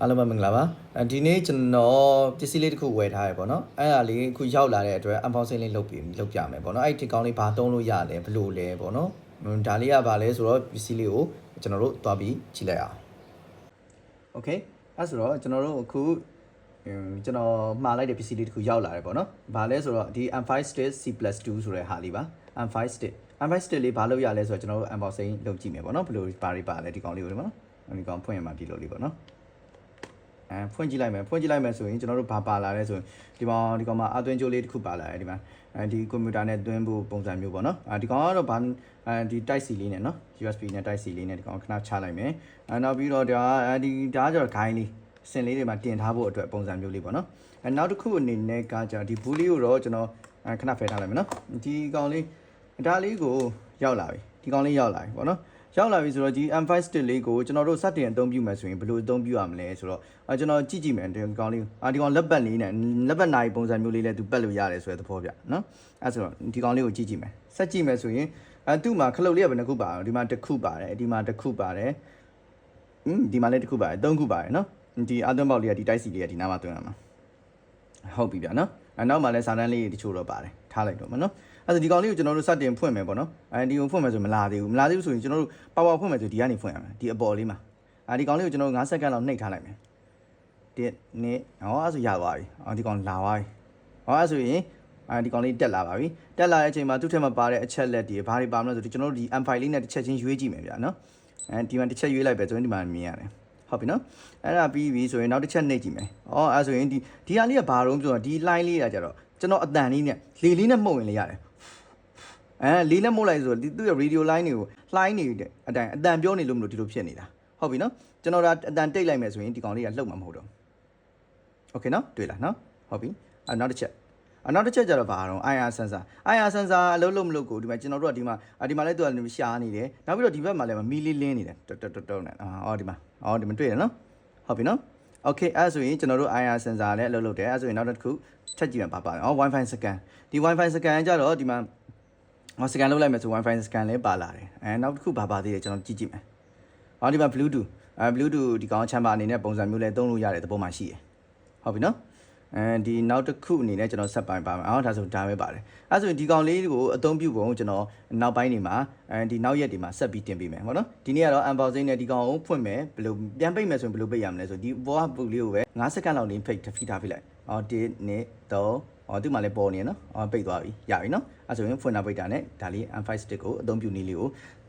အားလုံးပဲမင်္ဂလာပါအဲဒီနေ့ကျွန်တော်ပစ္စည်းလေးတစ်ခုဝယ်ထားရပေါ့နော်အဲ့ဒါလေးအခုရောက်လာတဲ့အတွက် unboxing လေးလုပ်ပြီးလုပ်ပြမယ်ပေါ့နော်အဲ့ဒီကောင်းလေးဘာသုံးလို့ရလဲဘယ်လိုလဲပေါ့နော်ဟွန်းဒါလေးကဘာလဲဆိုတော့ပစ္စည်းလေးကိုကျွန်တော်တို့သွားပြီးကြည့်လိုက်အောင် Okay အဲ့ဆိုတော့ကျွန်တော်တို့အခုဟွန်းကျွန်တော်မှားလိုက်တဲ့ပစ္စည်းလေးတစ်ခုရောက်လာတယ်ပေါ့နော်ဘာလဲဆိုတော့ဒီ M5 stick C+2 ဆိုတဲ့ဟာလေးပါ M5 stick M5 stick လေးဘာလို့ရလဲဆိုတော့ကျွန်တော်တို့ unboxing လုပ်ကြည့်မယ်ပေါ့နော်ဘယ်လိုဘာတွေပါလဲဒီကောင်လေးကိုဒီမှာနော်ဒီကောင်ဖွင့်ရမှာဒီလိုလေးပေါ့နော် အဲဖွင့်ကြည့်လိုက်မယ်ဖွင့်ကြည့်လိုက်မယ်ဆိုရင်ကျွန်တော်တို့ဘာပါလာလဲဆိုရင်ဒီမှာဒီကောင်မှာအသွင်းကြိုးလေးတစ်ခုပါလာတယ်ဒီမှာအဲဒီကွန်ပျူတာနဲ့သွင်းဖို့ပုံစံမျိုးပေါ့နော်အဲဒီကောင်ကတော့ဘာအဲဒီ type C လေးနဲ့နော် USB နဲ့ type C လေးနဲ့ဒီကောင်ခဏချလိုက်မယ်အဲနောက်ပြီးတော့ဒါအဲဒီဒါကကျတော့ guide လေးစင်လေးတွေမှာတင်ထားဖို့အတွက်ပုံစံမျိုးလေးပေါ့နော်အဲနောက်တစ်ခုအနေနဲ့ကကျဒီဘူးလေးကိုတော့ကျွန်တော်အဲခဏဖယ်ထားလိုက်မယ်နော်ဒီကောင်လေးဒါလေးကိုရောက်လာပြီဒီကောင်လေးရောက်လာပြီပေါ့နော် ရောက်လာပြီဆိုတော့ဒီ M5 stick လေးကိုကျွန်တော်တို့စတင်အသုံးပြုမယ်ဆိုရင်ဘယ်လိုအသုံးပြုရမလဲဆိုတော့အဲကျွန်တော်ကြည့်ကြည့်မယ်ဒီကောင်လေးအာဒီကောင်လက်ပတ်လေးနဲ့လက်ပတ်နိုင်ပုံစံမျိုးလေးနဲ့သူပတ်လို့ရတယ်ဆိုတဲ့သဘောပြနော်အဲဆိုတော့ဒီကောင်လေးကိုကြည့်ကြည့်မယ်ဆက်ကြည့်မယ်ဆိုရင်အဲသူ့မှာခလုတ်လေးကဘယ်နှခုပါအောင်ဒီမှာတစ်ခုပါတယ်ဒီမှာတစ်ခုပါတယ်อืมဒီမှာလည်းတစ်ခုပါတယ်သုံးခုပါတယ်နော်ဒီအသွင်းပေါက်လေးကဒီတိုက်စီလေးကဒီနားမှာသွင်းရမှာဟုတ်ပြီဗျာနော်အဲနောက်မှာလည်းစာတန်းလေးတချို့တော့ပါတယ်ထားလိုက်တော့မနော် အဲ့ဒါဒီကောင်လေးကိုကျွန်တော်တို့စတင်ဖွင့်မယ်ပေါ့နော်အဲဒီကိုဖွင့်မယ်ဆိုမလာသေးဘူးမလာသေးဘူးဆိုရင်ကျွန်တော်တို့ပါဝါဖွင့်မယ်ဆိုဒီကနေဖွင့်ရမယ်ဒီအပေါ်လေးမှာအဲဒီကောင်လေးကိုကျွန်တော်တို့9စက္ကန့်လောက်နှိပ်ထားလိုက်မယ်တစ်နှစ်ဟောအဲ့ဆိုရသွားပြီအော်ဒီကောင်လာသွားပြီဟောအဲ့ဆိုရင်အဲဒီကောင်လေးတက်လာပါပြီတက်လာတဲ့အချိန်မှာသူ့ထက်မှာပါတဲ့အချက်လက်တွေဘာတွေပါမလဲဆိုတော့ကျွန်တော်တို့ဒီ M5 လေးနဲ့တစ်ချက်ချင်းရွေးကြည့်မယ်ဗျာနော်အဲဒီမှာတစ်ချက်ရွေးလိုက်ပဲဆိုရင်ဒီမှာမြင်ရတယ်ဟုတ်ပြီနော်အဲ့ဒါပြီးပြီဆိုရင်နောက်တစ်ချက်နှိပ်ကြည့်မယ်။အော်အဲ့ဆိုရင်ဒီဒီဟာလေးကဘာတော့ဆိုတော့ဒီ line လေးကကြတော့ကျွန်တော်အတန်လေးနဲ့လေလေးနဲ့မှုတ်ဝင်လေရတယ်။ အဲလေးနဲ့မှုတ်လိုက်ဆိုတော့ဒီသူ့ရဲ့ radio line တွေကိုလှိုင်းနေတဲ့အတိုင်းအတန်ပြောနေလို့မလို့ဒီလိုဖြစ်နေတာ။ဟုတ်ပြီနော်။ကျွန်တော်ဒါအတန်တိတ်လိုက်မယ်ဆိုရင်ဒီကောင်လေးကလှုပ်မှာမဟုတ်တော့။ Okay နော်တွေ့လားနော်။ဟုတ်ပြီ။အဲနောက်တစ်ချက်အနောက်တစ်ချက်ကျတော့ဘာတော့ IR sensor IR sensor အလုပ်လုပ်မလုပ်ကိုဒီမှာကျွန်တော်တို့ကဒီမှာဒီမှာလည်းသူကရှားနေတယ်နောက်ပြီးတော့ဒီဘက်မှာလည်းမီလီလင်းနေတယ်တော်တော်တော်တော်နဲ့အော်ဒီမှာအော်ဒီမှာတွေ့တယ်နော်ဟုတ်ပြီနော် Okay အဲ့ဆိုရင်ကျွန်တော်တို့ IR sensor လည်းအလုပ်လုပ်တယ်အဲ့ဆိုရင်နောက်တစ်ခုချက်ကြည့်မှာပါပါတယ်အော် Wi-Fi scan ဒီ Wi-Fi scan ကျတော့ဒီမှာ ဟော scan လုပ်လိုက်မယ်ဆို Wi-Fi scan လည်းပါလာတယ်အဲနောက်တစ်ခုပါပါသေးတယ်ကျွန်တော်ကြည့်ကြည့်မယ်ဟောဒီမှာ Bluetooth အဲ Bluetooth ဒီကောင်ချမ်းပါအနေနဲ့ပုံစံမျိုးလည်းသုံးလို့ရတယ်တပုံမှရှိတယ်ဟုတ်ပြီနော်အဲဒီနောက်တစ်ခုအနေနဲ့ကျွန်တော်ဆက်ပိုင်းပါမယ်အော်ဒါဆိုဒါပဲပါတယ်အဲဆိုရင်ဒီကောင်လေးကိုအသုံးပြုပုံကျွန်တော်နောက်ပိုင်းနေမှာအဲဒီနောက်ရက်တွေမှာဆက်ပြီးတင်ပေးမယ်ဟုတ်နော်ဒီနေ့ကတော့ unboxing နဲ့ဒီကောင်ကိုဖွင့်မယ်ဘယ်လိုပြန်ပိတ်မယ်ဆိုရင်ဘယ်လိုပိတ်ရမလဲဆိုဒီဘောကပုတ်လေးကိုပဲ9စက္ကန့်လောက်နေဖိတ်ဖိထားဖိလိုက်အော်1 2 3 အော်ဒီမှာလည်းပေါ်နေရနော်အော်ပိတ်သွားပြီရပြီနော်အဲဆိုရင်ဖွင့်တာပိတ်တာနဲ့ဒါလေး M5 stick ကိုအသုံးပြုနည်းလေးကို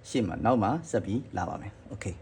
ရှေ့မှာနောက်မှာဆက်ပြီးလာပါမယ် okay